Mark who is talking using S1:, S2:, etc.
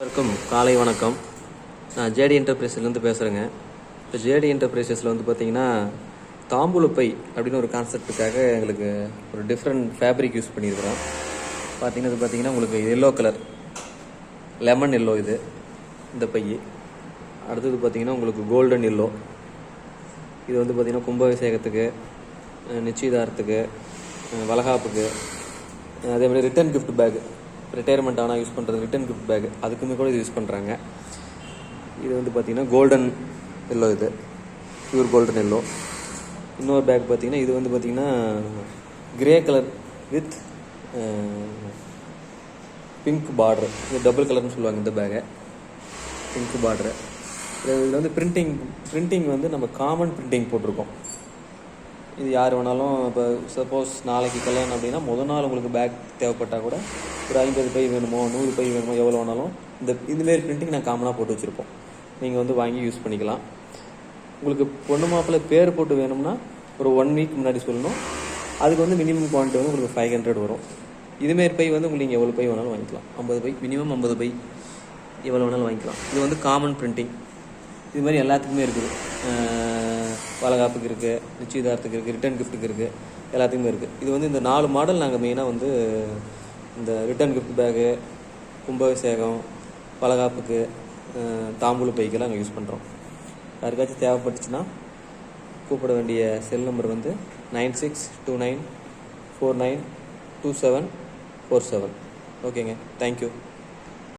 S1: வணக்கம் காலை வணக்கம். நான் ஜேடி என்டர்பிரைஸ்லேருந்து பேசுகிறேங்க இப்போ ஜேடி என்டர்பிரைசஸில் வந்து பார்த்தீங்கன்னா தாம்பூலப்பை அப்படின்னு ஒரு கான்செப்டுக்காக எங்களுக்கு ஒரு டிஃப்ரெண்ட் ஃபேப்ரிக் யூஸ் பண்ணியிருக்கிறோம். பார்த்தீங்கன்னா இது பார்த்தீங்கன்னா உங்களுக்கு எல்லோ கலர் லெமன் எல்லோ இது இந்த பை. அடுத்தது பார்த்தீங்கன்னா உங்களுக்கு கோல்டன் எல்லோ இது வந்து பார்த்திங்கன்னா கும்பாபிஷேகத்துக்கு அஹ் நிச்சயதார்த்தத்துக்கு வளகாப்புக்கு அதே மாதிரி ரிட்டர்ன் gift பேக் ரிட்டையர்மெண்ட் ஆனால் யூஸ் பண்ணுறது ரிட்டன் கிஃப்ட் பேக் அதுக்குமே கூட இது யூஸ் பண்ணுறாங்க இது வந்து பார்த்தீங்கன்னா கோல்டன் எல்லோ இது. பியூர் கோல்டன் எல்லோ இன்னொரு பேக் பார்த்தீங்கன்னா இது வந்து பார்த்தீங்கன்னா grey colour with pink border இது டபுள் கலர்னு சொல்லுவாங்க இந்த பேக்கை பிங்க் பார்டரு இதில் வந்து பிரிண்டிங் பிரிண்டிங் வந்து நம்ம காமன் பிரிண்டிங் போட்டிருக்கோம். இது யார் வேணாலும் இப்போ சப்போஸ் நாளைக்கு கல்யாணம் அப்படின்னா முதல் நாள் உங்களுக்கு பேக் தேவைப்பட்டால் கூட ஒரு ஐம்பது பை வேணுமோ நூறு பை வேணுமோ எவ்வளோ வேணாலும் இந்த இதுமாரி பிரிண்டிங் நான் காமனாக போட்டு வச்சுருப்போம். நீங்கள் வந்து வாங்கி யூஸ் பண்ணிக்கலாம். உங்களுக்கு பொண்ணு மாப்பிள்ளை பேர் போட்டு வேணும்னா ஒரு ஒன் வீக் முன்னாடி சொல்லணும். அதுக்கு வந்து மினிமம் குவான்டிட்டி வந்து உங்களுக்கு ஃபைவ் ஹண்ட்ரட் வரும். இதுமாரி பை வந்து உங்களுக்கு நீங்கள் எவ்வளோ பை வேணாலும் வாங்கிக்கலாம். ஐம்பது பை மினிமம் ஐம்பது பை எவ்வளோ வேணாலும் வாங்கிக்கலாம். இது வந்து காமன் பிரிண்டிங் இது மாதிரி எல்லாத்துக்குமே இருக்குது. அஹ் வளகாப்புக்கு இருக்குது நிச்சயதார்த்துக்கு இருக்குது ரிட்டர்ன் கிஃப்ட்டுக்கு இருக்குது எல்லாத்துக்குமே இருக்குது இது வந்து இந்த நாலு மாடல் நாங்கள் மெயினாக வந்து இந்த ரிட்டர்ன் கிஃப்ட் பேகு கும்பாபிஷேகம் பலகாப்புக்கு தாம்பூல பைக்கெல்லாம் நாங்கள் யூஸ் பண்ணுறோம் யாருக்காச்சும் தேவைப்பட்டுச்சுன்னா கூப்பிட வேண்டிய செல் நம்பர் வந்து nine six two nine four nine two seven four seven ஓகேங்க தேங்க்யூ